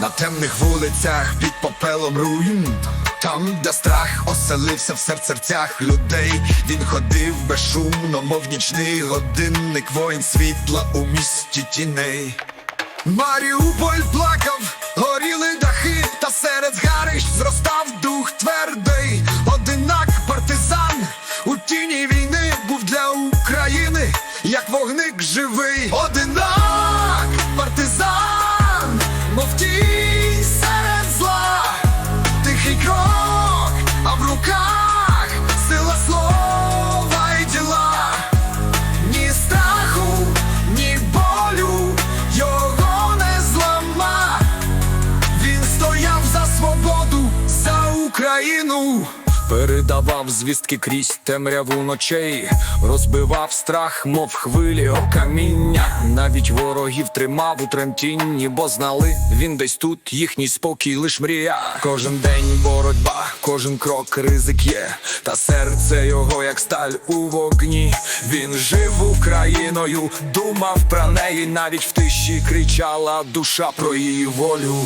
На темних вулицях під попелом руїн Там, де страх оселився в серцях людей, він ходив безшумно, мов нічний годинник, воїн світла у місті тіней. Маріуполь плакав, горіли дахи, та серед згарищ зростав дух твердий. Одинак партизан у тіні війни був для України, як вогник живий. Україну. Передавав звістки крізь темряву ночей, розбивав страх, мов хвилі о каміння. Навіть ворогів тримав у тремтінні, бо знали, він десь тут, їхній спокій лиш мрія. Кожен день боротьба, кожен крок ризик є, та серце його, як сталь у вогні. Він жив Україною, думав про неї, навіть в тиші кричала душа про її волю.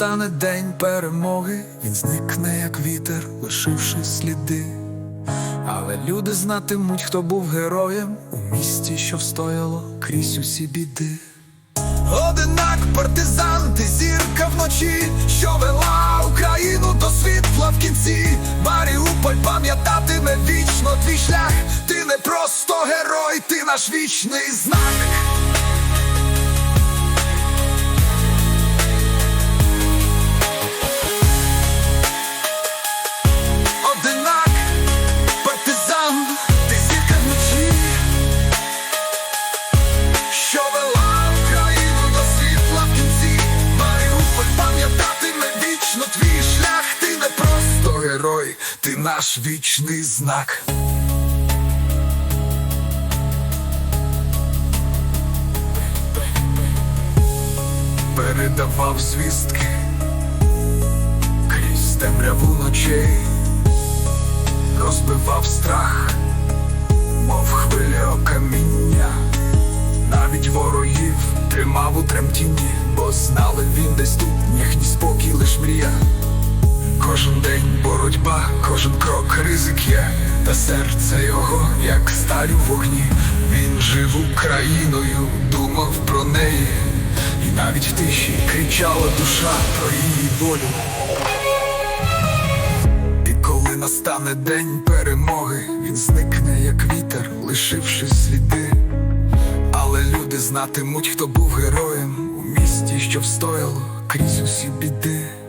Настане день перемоги, він зникне, як вітер, лишивши сліди. Але люди знатимуть, хто був героєм у місті, що встояло крізь усі біди. Одинак партизан, ти зірка вночі, що вела Україну до світла в кінці. Маріуполь пам'ятатиме вічно твій шлях. Ти не просто герой, ти наш вічний знак. Герой, ти наш вічний знак. Передавав звістки крізь темряву ночей розбивав страх, мов хвиля каміння, навіть ворогів тримав у тремтінні, бо знали він десь тут, їхній спокій лиш мрія. Кожен день боротьба, кожен крок ризик є, та серце його, як сталь у вогні. Він жив Україною, думав про неї, і навіть в тиші кричала душа про її волю. І коли настане день перемоги, він зникне, як вітер, лишивши сліди. Але люди знатимуть, хто був героєм у місті, що встояло крізь усі біди.